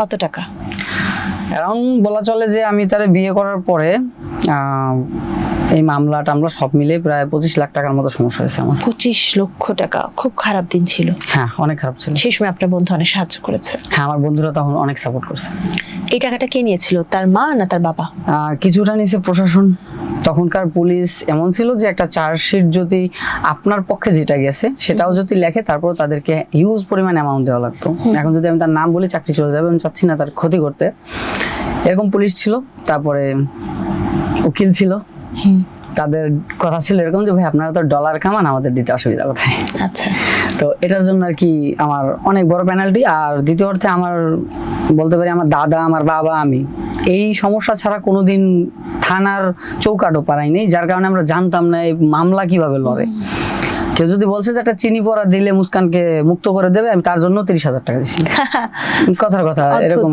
কত টাকা? অ্যারাউন্ড বলা চলে যে আমি তারে বিয়ে করার পরে এই মামলা টামলা সব মিলে প্রায় পঁচিশ লাখ টাকার মতো সমস্যা হয়েছে আমার। পঁচিশ লক্ষ টাকা খুব খারাপ দিন ছিল। হ্যাঁ অনেক খারাপ ছিল। সেই সময় আপনার বন্ধু অনেক সাহায্য করেছে। হ্যাঁ আমার বন্ধুরা তখন অনেক সাপোর্ট করছে। এই টাকাটা কে নিয়েছিল? তার মা না তার বাবা? কিছুটা নিয়েছে প্রশাসন। তখনকার পুলিশ এমন ছিল যে একটা চার্জশিট যদি আপনার পক্ষে যেটা গেছে সেটাও যদি লেখে তারপর তাদেরকে হিউজ পরিমাণ অ্যামাউন্ট দেওয়া লাগতো। এখন যদি আমি তার নাম বলি চাকরি চলে যাবে আমি চাচ্ছি না তার ক্ষতি করতে। এরকম পুলিশ ছিল তারপরে উকিল ছিল। তাদের কথা ছিল এরকম যে ভাই আপনারা তো ডলার কামান আমাদের দিতে অসুবিধা কোথায়? আচ্ছা। তো এটার জন্য আর কি আমার অনেক বড় পেনাল্টি আর দ্বিতীয় অর্থে আমার বলতে পারি আমার দাদা আমার বাবা আমি এই সমস্যা ছাড়া কোনোদিন থানার চৌকাটও পারাই নেই যার কারণে আমরা জানতাম না এই মামলা কীভাবে লড়ে। কেউ যদি বলছে যে একটা চিনি পড়া দিলে মুস্কানকে মুক্ত করে দেবে আমি তার জন্য তিরিশ হাজার টাকা দিচ্ছি কথার কথা এরকম